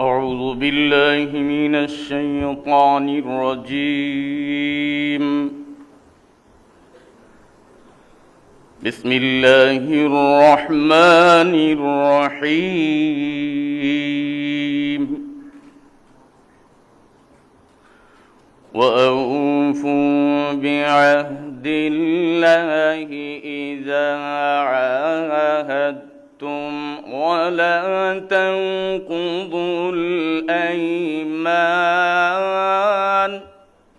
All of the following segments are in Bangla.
أعوذ بالله من الشيطان الرجيم. بسم الله الرحمن الرحيم. وأوفوا بعهد الله إذا عاهدتم. ولا تنقضوا الأيمان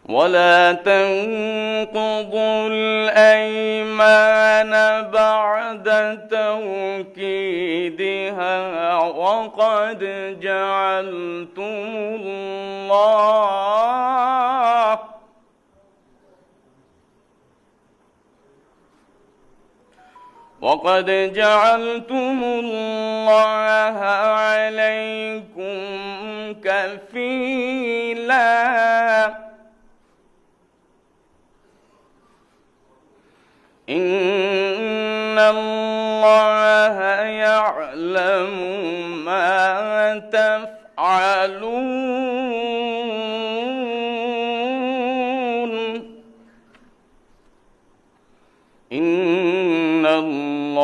ولا تنقضوا الأيمان بعد توكيدها وقد جعلتم الله وقد جعلتم الله عليكم كفيلا. إن الله يعلم ما تفعلون.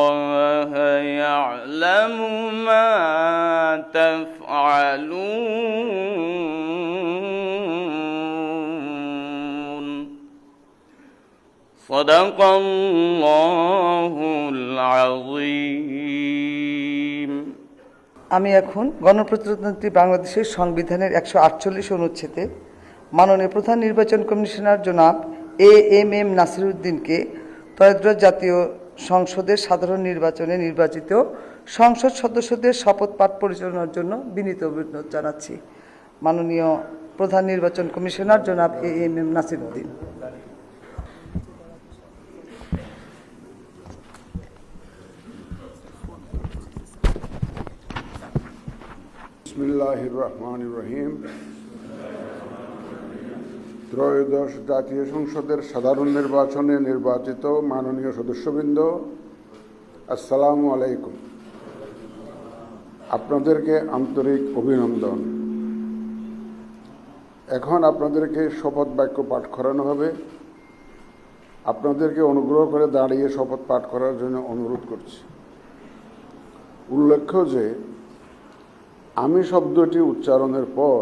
الله يعلم ما تفعلون صدق الله العظيم আমি এখন গণপ্রজাতন্ত্রী বাংলাদেশের সংবিধানের একশো আটচল্লিশ অনুচ্ছেদে মাননীয় প্রধান নির্বাচন কমিশনার জনাব এ এম এম নাসিরুদ্দিনকে ত্রয়োদশ জাতীয় সংসদের সাধারণ নির্বাচনে নির্বাচিত সংসদ সদস্যদের শপথ পাঠ পরিচালনার জন্য বিনীত অভিনন্দন জানাচ্ছি। মাননীয় প্রধান নির্বাচন কমিশনার জনাব এ এম এম বিসমিল্লাহির রহমান রহিম। ত্রয়োদশ জাতীয় সংসদের সাধারণ নির্বাচনে নির্বাচিত মাননীয় সদস্যবৃন্দ, আসসালামু আলাইকুম। আপনাদেরকে আন্তরিক অভিনন্দন। এখন আপনাদেরকে শপথ বাক্য পাঠ করানো হবে। আপনাদেরকে অনুগ্রহ করে দাঁড়িয়ে শপথ পাঠ করার জন্য অনুরোধ করছি। উল্লেখ্য যে, আমি শব্দটি উচ্চারণের পর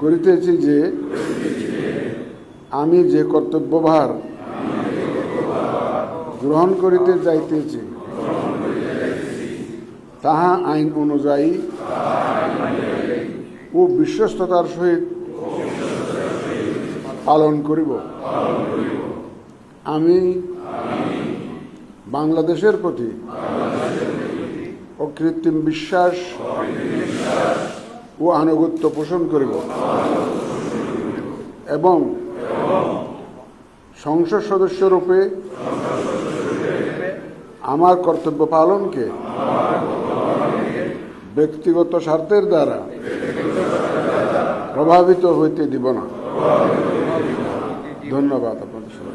করিতেছি যে, আমি যে কর্তব্যভার গ্রহণ করিতে যাইতেছি, তাহা আইন অনুযায়ী ও বিশ্বস্ততার সহিত পালন করিব। আমি বাংলাদেশের প্রতি অকৃত্রিম বিশ্বাস ও আনুগত্য পোষণ করিব। এবং সংসদ সদস্য রূপে আমার কর্তব্য পালনকে ব্যক্তিগত স্বার্থের দ্বারা প্রভাবিত হইতে দিব না। ধন্যবাদ আপনাদের সবাই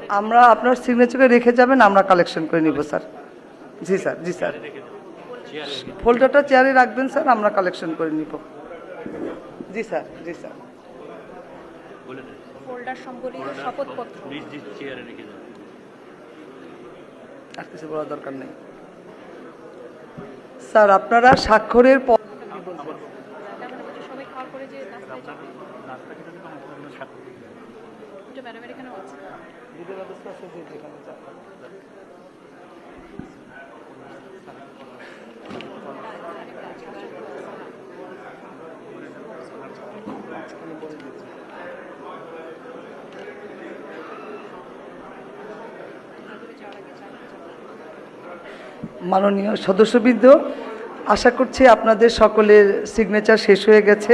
আমরা আপনার সিগনেচারে রেখে যাবেন আমরা কালেকশন করে নিব sir ji sir ji sir ফোল্ডারটা চেয়ারে রাখবেন স্যার আমরা কালেকশন করে নিব। Ji sir ji sir folder সম্বলিত শপথপত্র। চেয়ারে রেখে আর কিছু বলার দরকার নেই। স্যার আপনারা স্বাক্ষরের পর মানে মাননীয় সদস্যবৃন্দ আশা করছি আপনাদের সকলের সিগনেচার শেষ হয়ে গেছে।